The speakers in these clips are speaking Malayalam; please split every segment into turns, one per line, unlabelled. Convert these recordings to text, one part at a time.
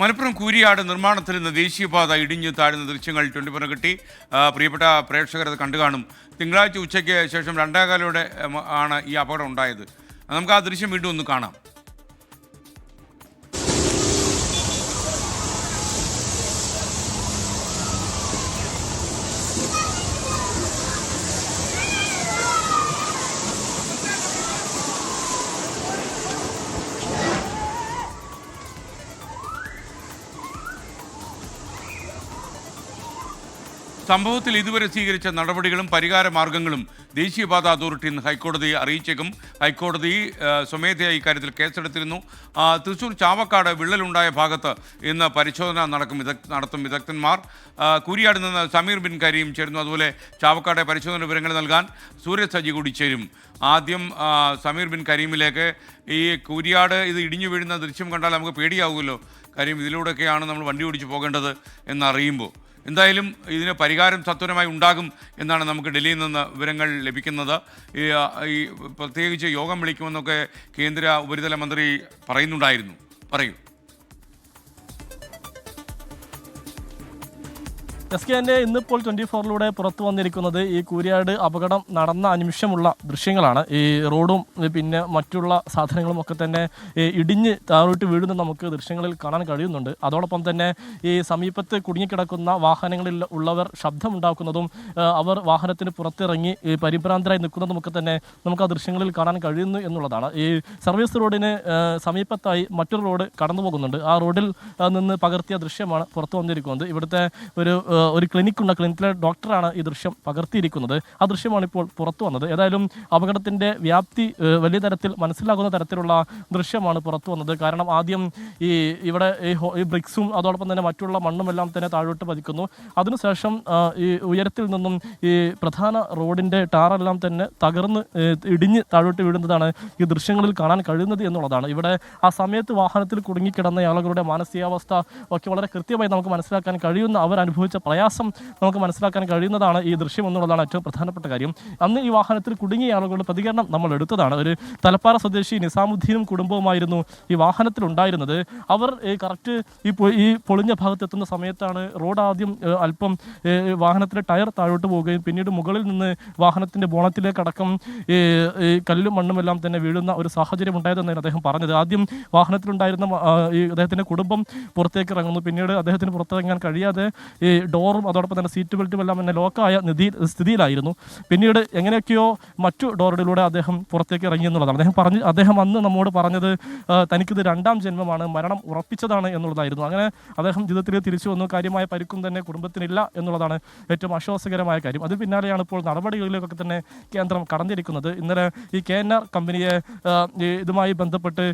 മലപ്പുറം കൂരിയാട് നിർമ്മാണത്തിൽ നിന്ന് ദേശീയപാത ഇടിഞ്ഞു താഴ്ന്ന ദൃശ്യങ്ങൾ ട്വന്റി ഫോർ കിട്ടി പ്രിയപ്പെട്ട പ്രേക്ഷകർ അത് കണ്ടു കാണും. തിങ്കളാഴ്ച ഉച്ചയ്ക്ക് ശേഷം രണ്ടേകാലോടെ ആണ് ഈ അപകടം ഉണ്ടായത്. നമുക്ക് ആ ദൃശ്യം വീണ്ടും ഒന്ന് കാണാം. സംഭവത്തിൽ ഇതുവരെ സ്വീകരിച്ച നടപടികളും പരിഹാര മാർഗങ്ങളും ദേശീയപാത അതോറിറ്റി ഇന്ന് ഹൈക്കോടതിയെ അറിയിച്ചേക്കും. ഹൈക്കോടതി സ്വമേധയാ ഇക്കാര്യത്തിൽ കേസെടുത്തിരുന്നു. തൃശൂർ ചാവക്കാട് വിള്ളലുണ്ടായ ഭാഗത്ത് ഇന്ന് പരിശോധന നടക്കും വിദഗ് നടത്തും വിദഗ്ധന്മാർ. കൂരിയാട് നിന്ന് സമീർ ബിൻ കരീം ചേരുന്നു. അതുപോലെ ചാവക്കാട്ടെ പരിശോധന വിവരങ്ങൾ നൽകാൻ സൂര്യ സജി കൂടി ചേരും. ആദ്യം സമീർ ബിൻ കരീമിലേക്ക് ഈ കൂരിയാട് ഇത് ഇടിഞ്ഞു വീഴുന്ന ദൃശ്യം കണ്ടാൽ നമുക്ക് പേടിയാവുമല്ലോ. കാര്യം ഇതിലൂടെയൊക്കെയാണ് നമ്മൾ വണ്ടി ഓടിച്ചു പോകേണ്ടത് എന്നറിയുമ്പോൾ. എന്തായാലും ഇതിന് പരിഹാരം സത്വരമായി ഉണ്ടാകും എന്നാണ് നമുക്ക് ഡൽഹിയിൽ നിന്ന് വിവരങ്ങൾ ലഭിക്കുന്നത്. ഈ പ്രത്യേകിച്ച് യോഗം വിളിക്കുമെന്നൊക്കെ കേന്ദ്ര ഉപരിതല മന്ത്രി പറയുന്നുണ്ടായിരുന്നു. പറയൂ.
എസ് കെ എന്റെ ഇന്നിപ്പോൾ ട്വന്റി ഫോറിലൂടെ പുറത്തു വന്നിരിക്കുന്നത് ഈ കൂരിയാട് അപകടം നടന്ന നിമിഷമുള്ള ദൃശ്യങ്ങളാണ്. ഈ റോഡും പിന്നെ മറ്റുള്ള സാധനങ്ങളും ഒക്കെ തന്നെ ഇടിഞ്ഞ് താഴോട്ട് വീഴുന്ന നമുക്ക് ദൃശ്യങ്ങളിൽ കാണാൻ കഴിയുന്നുണ്ട്. അതോടൊപ്പം തന്നെ ഈ സമീപത്ത് കുടുങ്ങിക്കിടക്കുന്ന വാഹനങ്ങളിൽ ഉള്ളവർ ശബ്ദമുണ്ടാക്കുന്നതും അവർ വാഹനത്തിന് പുറത്തിറങ്ങി പരിഭ്രാന്തരായി നിൽക്കുന്നതും ഒക്കെ തന്നെ നമുക്ക് ആ ദൃശ്യങ്ങളിൽ കാണാൻ കഴിയുന്നു എന്നുള്ളതാണ്. ഈ സർവീസ് റോഡിന് സമീപത്തായി മറ്റൊരു റോഡ് കടന്നു പോകുന്നുണ്ട് ആ റോഡിൽ നിന്ന് പകർത്തിയ ദൃശ്യമാണ് പുറത്തു വന്നിരിക്കുന്നത്. ഇവിടുത്തെ ഒരു ഒരു ക്ലിനിക്കുണ്ട് ക്ലിനിക്കിലെ ഡോക്ടറാണ് ഈ ദൃശ്യം പകർത്തിയിരിക്കുന്നത്. ആ ദൃശ്യമാണ് ഇപ്പോൾ പുറത്തു വന്നത്. ഏതായാലും അപകടത്തിന്റെ വ്യാപ്തി വലിയ തരത്തിൽ മനസ്സിലാകുന്ന തരത്തിലുള്ള ദൃശ്യമാണ് പുറത്തു വന്നത്. കാരണം ആദ്യം ഈ ഇവിടെ ഈ ബ്രിക്സും അതോടൊപ്പം തന്നെ മറ്റുള്ള മണ്ണും എല്ലാം തന്നെ താഴോട്ട് പതിക്കുന്നു. അതിനുശേഷം ഈ ഉയരത്തിൽ നിന്നും ഈ പ്രധാന റോഡിന്റെ ടാറെല്ലാം തന്നെ തകർന്ന് ഇടിഞ്ഞ് താഴോട്ട് വീഴുന്നതാണ് ഈ ദൃശ്യങ്ങളിൽ കാണാൻ കഴിയുന്നത് എന്നുള്ളതാണ്. ഇവിടെ ആ സമയത്ത് വാഹനത്തിൽ കുടുങ്ങിക്കിടന്ന ആളുകളുടെ മാനസികാവസ്ഥ ഒക്കെ വളരെ കൃത്യമായി നമുക്ക് മനസ്സിലാക്കാൻ കഴിയുന്ന അവർ അനുഭവിച്ച പ്രയാസം നമുക്ക് മനസ്സിലാക്കാൻ കഴിയുന്നതാണ് ഈ ദൃശ്യം എന്നുള്ളതാണ് ഏറ്റവും പ്രധാനപ്പെട്ട കാര്യം. അന്ന് ഈ വാഹനത്തിൽ കുടുങ്ങിയ ആളുകളുടെ പ്രതികരണം നമ്മൾ എടുത്തതാണ്. ഒരു തലപ്പാറ സ്വദേശി നിസാമുദ്ദീനും കുടുംബവുമായിരുന്നു ഈ വാഹനത്തിൽ ഉണ്ടായിരുന്നത്. അവർ കറക്റ്റ് ഈ ഈ പൊളിഞ്ഞ ഭാഗത്തെത്തുന്ന സമയത്താണ് റോഡ് ആദ്യം അല്പം വാഹനത്തിലെ ടയർ താഴോട്ട് പോവുകയും പിന്നീട് മുകളിൽ നിന്ന് വാഹനത്തിന്റെ ബോണത്തിലേക്ക് അടക്കം ഈ കല്ലും മണ്ണും എല്ലാം തന്നെ വീഴുന്ന ഒരു സാഹചര്യം ഉണ്ടായതെന്നാണ് അദ്ദേഹം പറഞ്ഞത്. ആദ്യം വാഹനത്തിലുണ്ടായിരുന്ന ഈ അദ്ദേഹത്തിന്റെ കുടുംബം പുറത്തേക്ക് ഇറങ്ങുന്നു. പിന്നീട് അദ്ദേഹത്തിന് പുറത്തിറങ്ങാൻ കഴിയാതെ ഈ ഡോറും അതോടൊപ്പം തന്നെ സീറ്റ് ബെൽറ്റും എല്ലാം തന്നെ ലോക്കായ നിധി സ്ഥിതിയിലായിരുന്നു. പിന്നീട് എങ്ങനെയൊക്കെയോ മറ്റു ഡോറുകളിലൂടെ അദ്ദേഹം പുറത്തേക്ക് ഇറങ്ങി എന്നുള്ളതാണ്. അദ്ദേഹം പറഞ്ഞു അദ്ദേഹം അന്ന് നമ്മോട് പറഞ്ഞത് തനിക്കിത് രണ്ടാം ജന്മമാണ് മരണം ഉറപ്പിച്ചതാണ് എന്നുള്ളതായിരുന്നു. അങ്ങനെ അദ്ദേഹം ജീവിതത്തിൽ തിരിച്ചു വന്നു. കാര്യമായ പരിക്കും തന്നെ കുടുംബത്തിനില്ല എന്നുള്ളതാണ് ഏറ്റവും ആശ്വാസകരമായ കാര്യം. അതിന് പിന്നാലെയാണ് ഇപ്പോൾ നടപടികളിലേക്കൊക്കെ തന്നെ കേന്ദ്രം കടന്നിരിക്കുന്നത്. ഇന്നലെ ഈ കെ എൻ ആർ കമ്പനിയെ ഇതുമായി ബന്ധപ്പെട്ട്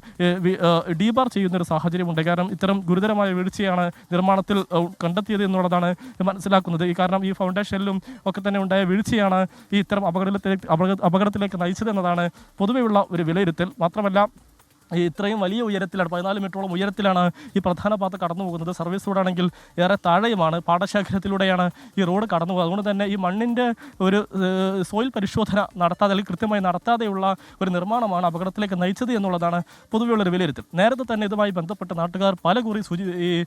ഡീബാർ ചെയ്യുന്ന ഒരു സാഹചര്യമുണ്ട്. കാരണം ഇത്തരം ഗുരുതരമായ വീഴ്ചയാണ് നിർമ്മാണത്തിൽ കണ്ടെത്തിയത് എന്നുള്ളതാണ് മനസ്സിലാക്കുന്നത്. ഈ കാരണം ഈ ഫൗണ്ടേഷനിലും ഒക്കെ തന്നെ ഉണ്ടായ വീഴ്ചയാണ് ഈ ഇത്തരം അപകടത്തിലേക്ക് അപകട- അപകടത്തിലേക്ക് നയിച്ചത് എന്നതാണ് പൊതുവെയുള്ള ഒരു വിലയിരുത്തൽ. മാത്രമല്ല ഈ ഇത്രയും വലിയ ഉയരത്തിലാണ് പതിനാല് മീറ്ററോളം ഉയരത്തിലാണ് ഈ പ്രധാന പാത കടന്നു പോകുന്നത്. സർവീസ് റോഡാണെങ്കിൽ ഏറെ താഴെയുമാണ് പാടശേഖരത്തിലൂടെയാണ് ഈ റോഡ് കടന്നു പോകുന്നത്. അതുകൊണ്ട് തന്നെ ഈ മണ്ണിന്റെ ഒരു സോയിൽ പരിശോധന നടത്താതെ അല്ലെങ്കിൽ കൃത്യമായി നടത്താതെയുള്ള ഒരു നിർമ്മാണമാണ് അപകടത്തിലേക്ക് നയിച്ചത് എന്നുള്ളതാണ് പൊതുവെയുള്ള ഒരു വിലയിരുത്തൽ. നേരത്തെ തന്നെ ഇതുമായി ബന്ധപ്പെട്ട നാട്ടുകാർ പല കുറി സൂചി ഈ-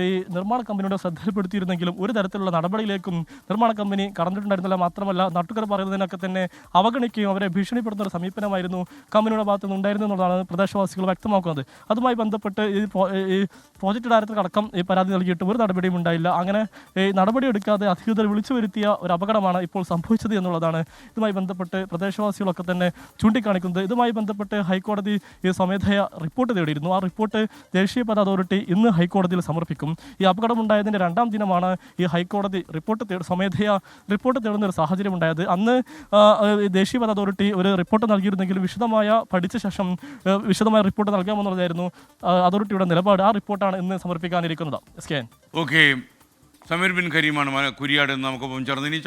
ഈ നിർമ്മാണ കമ്പനിയുടെ ശ്രദ്ധയിൽപ്പെടുത്തിയിരുന്നെങ്കിലും ഒരു തരത്തിലുള്ള നടപടിയിലേക്കും നിർമ്മാണ കമ്പനി കടന്നിട്ടുണ്ടായിരുന്നില്ല. മാത്രമല്ല നാട്ടുകാർ പറയുന്നതിനൊക്കെ തന്നെ അവഗണിക്കുകയും അവരെ ഭീഷണിപ്പെടുത്തുന്ന ഒരു സമീപനമായിരുന്നു കമ്പനിയുടെ ഭാഗത്തുനിന്ന് ഉണ്ടായിരുന്നു എന്നുള്ളതാണ് പ്രദേശവാസികൾ വ്യക്തമാക്കുന്നത്. അതുമായി ബന്ധപ്പെട്ട് ഈ പ്രോ- ഈ പ്രോജക്റ്റ് ഡയറക്ടർ അടക്കം ഈ പരാതി നൽകിയിട്ട് ഒരു നടപടിയും ഉണ്ടായില്ല. അങ്ങനെ ഈ നടപടി എടുക്കാതെ അധികൃതർ വിളിച്ചു വരുത്തിയ ഒരു അപകടമാണ് ഇപ്പോൾ സംഭവിച്ചത് എന്നുള്ളതാണ് ഇതുമായി ബന്ധപ്പെട്ട് പ്രദേശവാസികളൊക്കെ തന്നെ ചൂണ്ടിക്കാണിക്കുന്നത്. ഇതുമായി ബന്ധപ്പെട്ട് ഹൈക്കോടതി ഈ സ്വമേധയ റിപ്പോർട്ട് തേടിയിരുന്നു. ആ റിപ്പോർട്ട് ദേശീയ ദേശീയപാത അതോറിറ്റി ഇന്ന് ഹൈക്കോടതിയിൽ സമർപ്പിക്കും. ഈ അപകടമുണ്ടായതിന്റെ രണ്ടാം ദിനമാണ് ഈ ഹൈക്കോടതി റിപ്പോർട്ട് തേടി സ്വമേധയ റിപ്പോർട്ട് തേടുന്ന ഒരു സാഹചര്യം ഉണ്ടായത് അന്ന് ദേശീയ പദ ദേശീയപാത അതോറിറ്റി ഒരു റിപ്പോർട്ട് നൽകിയിരുന്നെങ്കിൽ വിശദമായ പഠിച്ച ശേഷം വിശദമായ റിപ്പോർട്ട് നൽകാമെന്നുള്ളതായിരുന്നു പറഞ്ഞായിരുന്നു. അതോറിറ്റിയുടെ നിലപാട് ആ റിപ്പോർട്ടാണ് ഇന്ന് സമർപ്പിക്കാനിരിക്കുന്നത്. S K
okay. Sameer bin കരീമാണ് കുര്യാട് നമുക്കൊപ്പം ചേർന്ന് ഇനി